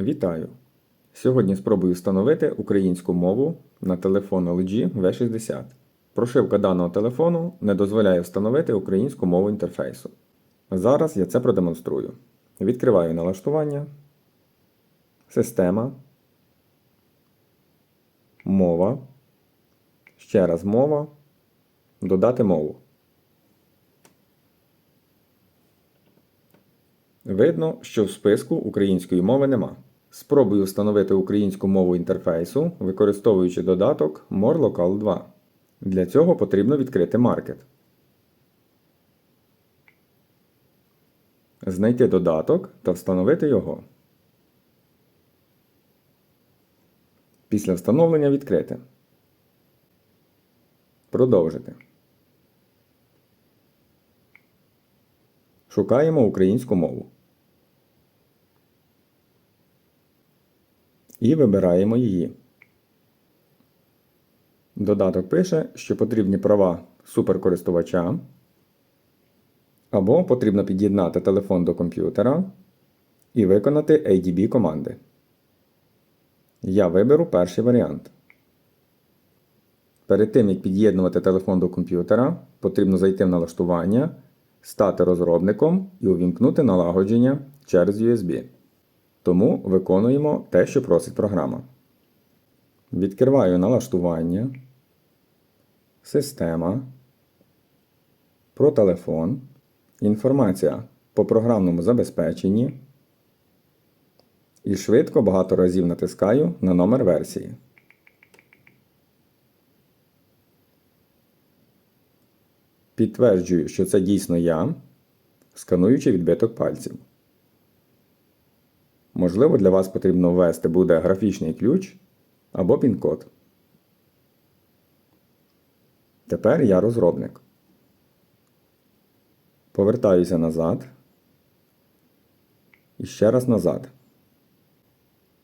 Вітаю! Сьогодні спробую встановити українську мову на телефон LG V60. Прошивка даного телефону не дозволяє встановити українську мову інтерфейсу. Зараз я це продемонструю. Відкриваю налаштування, система, мова, ще раз мова, додати мову. Видно, що в списку української мови нема. Спробую встановити українську мову інтерфейсу, використовуючи додаток MoreLocal 2. Для цього потрібно відкрити маркет. Знайти додаток та встановити його. Після встановлення відкрити. Продовжити. Шукаємо українську мову. І вибираємо її. Додаток пише, що потрібні права суперкористувача. Або потрібно під'єднати телефон до комп'ютера і виконати ADB команди. Я виберу перший варіант. Перед тим, як під'єднувати телефон до комп'ютера, потрібно зайти в налаштування, стати розробником і увімкнути налагодження через USB. Тому виконуємо те, що просить програма. Відкриваю налаштування, система, про телефон, інформація по програмному забезпеченні і швидко багато разів натискаю на номер версії. Підтверджую, що це дійсно я, скануючи відбиток пальців. Можливо, для вас потрібно ввести буде графічний ключ або пін-код. Тепер я розробник. Повертаюся назад. І ще раз назад.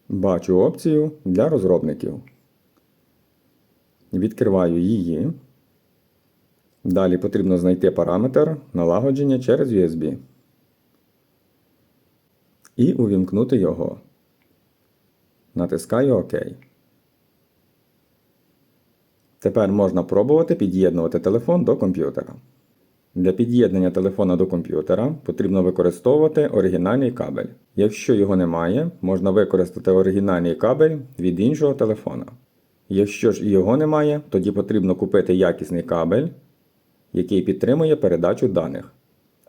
Бачу опцію для розробників. Відкриваю її. Далі потрібно знайти параметр налагодження через USB і увімкнути його. Натискаю ОК. Тепер можна пробувати під'єднувати телефон до комп'ютера. Для під'єднання телефона до комп'ютера потрібно використовувати оригінальний кабель. Якщо його немає, можна використати оригінальний кабель від іншого телефона. Якщо ж його немає, тоді потрібно купити якісний кабель, який підтримує передачу даних,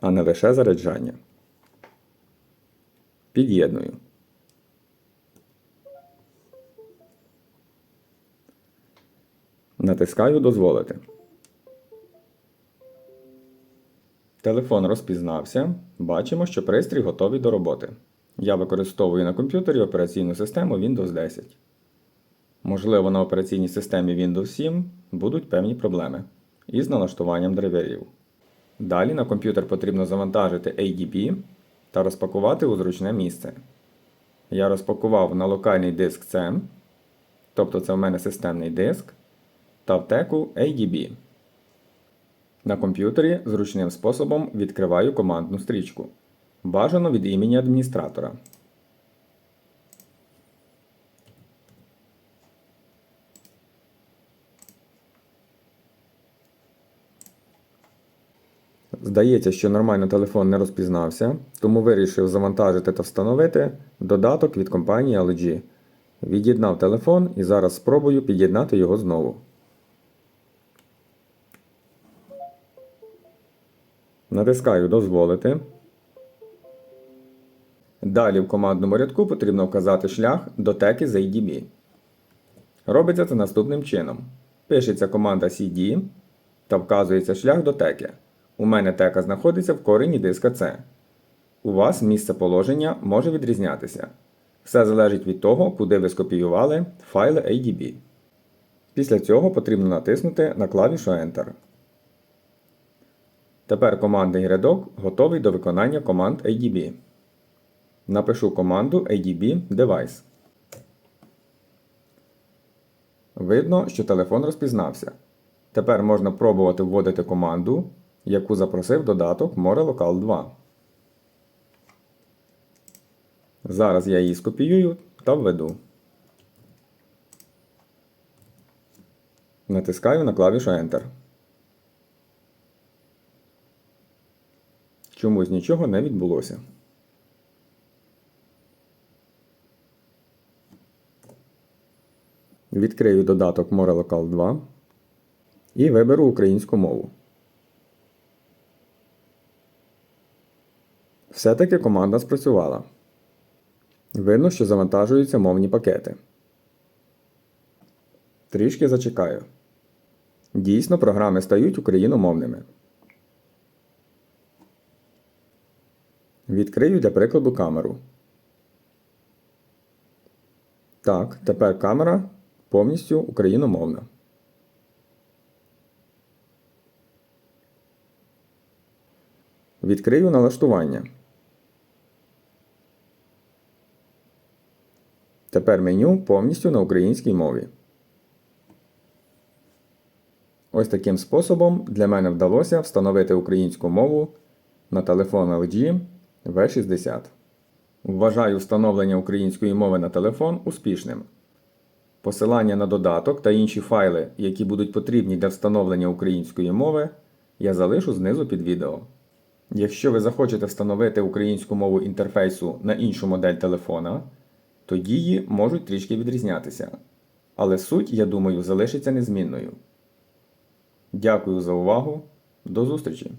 а не лише заряджання. Під'єдную. Натискаю Дозволити. Телефон розпізнався. Бачимо, що пристрій готовий до роботи. Я використовую на комп'ютері операційну систему Windows 10. Можливо, на операційній системі Windows 7 будуть певні проблеми із налаштуванням драйверів. Далі на комп'ютер потрібно завантажити ADB та розпакувати у зручне місце. Я розпакував на локальний диск C, тобто це в мене системний диск, та в теку ADB. На комп'ютері зручним способом відкриваю командну стрічку. Бажано від імені адміністратора. Здається, що нормально телефон не розпізнався, тому вирішив завантажити та встановити додаток від компанії LG. Від'єднав телефон і зараз спробую під'єднати його знову. Натискаю Дозволити. Далі в командному рядку потрібно вказати шлях до теки з ADB. Робиться це наступним чином. Пишеться команда CD та вказується шлях до теки. У мене тека знаходиться в корені диска C. У вас місце положення може відрізнятися. Все залежить від того, куди ви скопіювали файли ADB. Після цього потрібно натиснути на клавішу Enter. Тепер командний рядок готовий до виконання команд ADB. Напишу команду ADB Device. Видно, що телефон розпізнався. Тепер можна пробувати вводити команду, яку запросив додаток MoreLocal 2. Зараз я її скопіюю та введу. Натискаю на клавішу Enter. Чомусь нічого не відбулося. Відкрию додаток MoreLocal 2 і виберу українську мову. Все-таки команда спрацювала. Видно, що завантажуються мовні пакети. Трішки зачекаю. Дійсно, програми стають україномовними. Відкрию для прикладу камеру. Так, тепер камера повністю україномовна. Відкрию налаштування. Тепер меню повністю на українській мові. Ось таким способом для мене вдалося встановити українську мову на телефон LG V60. Вважаю встановлення української мови на телефон успішним. Посилання на додаток та інші файли, які будуть потрібні для встановлення української мови, я залишу знизу під відео. Якщо ви захочете встановити українську мову інтерфейсу на іншу модель телефона, то дії можуть трішки відрізнятися. Але суть, я думаю, залишиться незмінною. Дякую за увагу. До зустрічі!